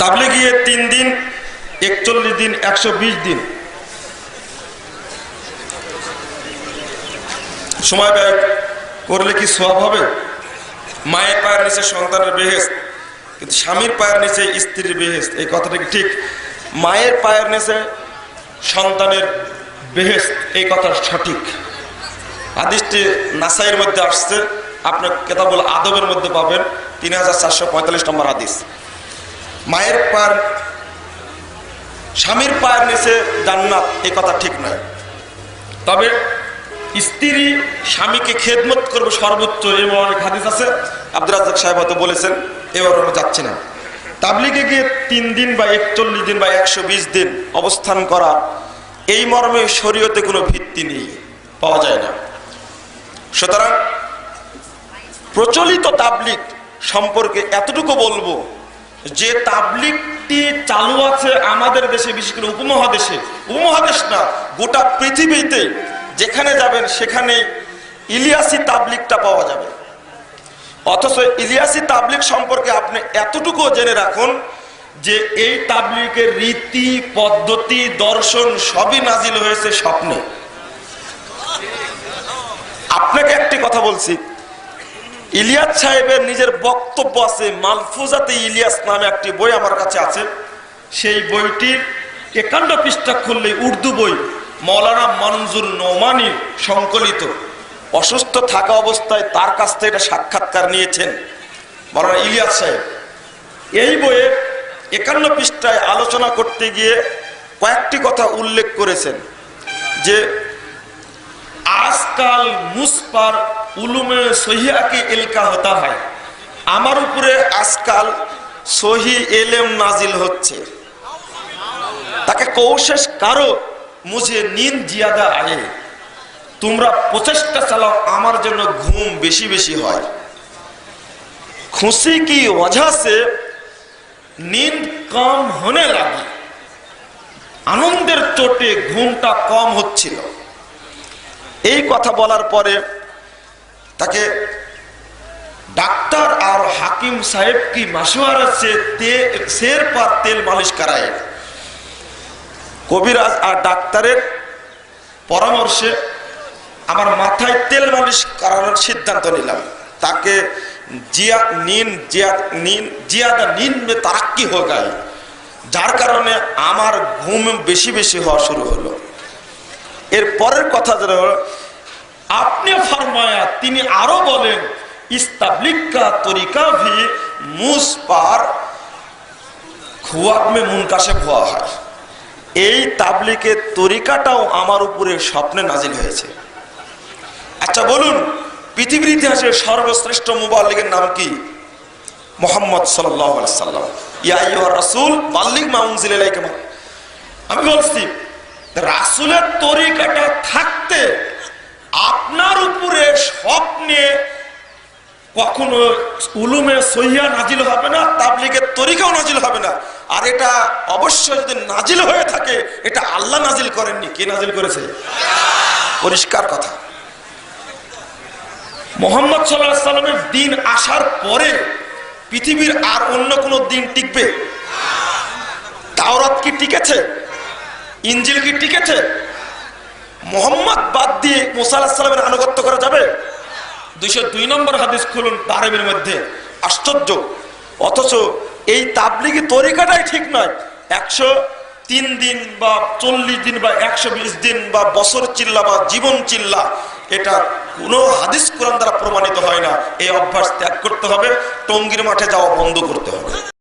তাবলে গিয়ে তিন দিন, একচল্লিশ দিন, একশো বিশ দিন। সময় ব্যয় করলে কি সব হবে? মায়ের পায়ের নিচে সন্তানের বেহেস কিন্তু স্বামীর পায়ের নিচে স্ত্রীর বেহেস এই কথাটা কি ঠিক? মায়ের পায়ের নিচে সন্তানের বেহেস এই কথা সঠিক। হাদিসটি নাসাইয়ের মধ্যে আসছে আপনার কেতাবুল আদবের মধ্যে পাবেন, তিন হাজার চারশো পঁয়তাল্লিশ নম্বর হাদিস। মায়ের পার, স্বামীর পায়ের নিচে জান্নাত এ কথা ঠিক নয়। তবে স্ত্রী স্বামীকে খেদমত করবে সর্বোচ্চ এবং অনেক হাদিস আছে। আব্দুল রাজাক সাহেব হয়তো বলেছেন এবার আমরা যাচ্ছি না। তাবলিগে গিয়ে তিন দিন বা একচল্লিশ দিন বা একশো বিশ দিন অবস্থান করা, এই মর্মে শরীয়তে কোনো ভিত্তি নেই, পাওয়া যায় না। সুতরাং প্রচলিত তাবলিক সম্পর্কে এতটুকু বলব যে তাবলিকটি চালু আছে আমাদের দেশে, বিশেষ করে উপমহাদেশে, উপমহাদেশ না, গোটা পৃথিবীতে যেখানে যাবেন সেখানে ইলিয়াসি তাবলিকটা পাওয়া যাবে। অথচ ইলিয়াসি তাবলিক সম্পর্কে আপনি এতটুকু জেনে রাখুন যে এই তাবলিকের রীতি, পদ্ধতি, দর্শন সবই নাজিল হয়েছে স্বপ্নে। আপনাকে একটি কথা বলছি ইলিয়াস সাহেবের নিজের বক্তব্য আছে, মালফুজাতে ইলিয়াস নামে একটি বই আমার কাছে আছে। সেই বইটির একান্ন পৃষ্ঠা খুললে উর্দু বই, মৌলানা মনজুর নোমানি সংকলিত। অসুস্থ থাকা অবস্থায় তার কাছ থেকে এটা সাক্ষাৎকার নিয়েছেন মৌলানা ইলিয়াস সাহেব। এই বইয়ে একান্ন পৃষ্ঠায় আলোচনা করতে গিয়ে কয়েকটি কথা উল্লেখ করেছেন, যে আজকাল মুসপার উলুমে সহিয়াকে এলকা হতা হয়। আমার উপরে আজকাল সহি এলেম নাজিল হচ্ছে। তাকে কৌশেষ কারও মুঝে নিন জিয়াদা আয়ে তোমরা প্রচেষ্টা চালাও, আমার জন্য ঘুম বেশি বেশি হয়। খুশি কি ওজা সে नींद কম হনে লাগে। আনন্দের চোটে ঘুমটা কম হচ্ছিল। এই কথা বলার পরে তাকে ডাক্তার আর হাকিম সাহেব কি মাসুয়ারা সে শের পর তেল মালিশ করায়? কবিরাজ আর ডাক্তারের পরামর্শে আমার মাথায় তেল মালিশ করানোর সিদ্ধান্ত নিলাম। তাকে জিয়া নিন জিয়া নিন, জিয়াদা নিন মে তারাক্কি হয়ে গেল যার কারণে আমার ঘুম বেশি বেশি হওয়া শুরু হলো। এর পরের কথা যেন আপনি ফরমায়া, তিনি আরও বলেন ইস্তাবলিকা তরিকা ভি মুস পার খুয়াব মে মুনকাশে ভোয়া হয়। এই তাবলিকের তরিকাটাও আমার উপরে স্বপ্নে নাজিল হয়েছে। আচ্ছা বলুন, পৃথিবীর ইতিহাসের সর্বশ্রেষ্ঠ মুবাল্লিগের নাম কি? মোহাম্মদ সাল্লাম। ইয়া রাসুল বাল্লিক মাউনজিল আমি বলছি, রাসুলের তরিকাটা থাকতে আপনার উপরে স্বপ্নে কখনো উলুমে সহিয়া নাজিল হবে না, তাবলিগের তরিকাও নাজিল হবে না। আর এটা অবশ্যই যদি নাজিল হয়ে থাকে, এটা আল্লাহ নাজিল করেননি। কে নাজিল করেছে? পরিষ্কার কথা। মোহাম্মদ সাল্লাহ সাল্লামের দিন আসার পরে পৃথিবীর আর অন্য কোনো দিন টিকবে? তাওরাত কি টিকেছে? ইঞ্জিল কি টিকেছে? মোহাম্মদ বাদ দিয়ে মুসা আনুগত্য করা যাবে? দুইশো দুই নম্বর হাদিস খুলুন তারেমের মধ্যে। আশ্চর্য। অথচ এই তাবলিগি তরিকাটাই ঠিক নয়। একশো তিন দিন বা চল্লিশ দিন বা একশো বিশ দিন বা বছর চিল্লা বা জীবন চিল্লা, এটা কোনো হাদিস কোরআন দ্বারা প্রমাণিত হয় না। এই অভ্যাস ত্যাগ করতে হবে, টঙ্গির মাঠে যাওয়া বন্ধ করতে হবে।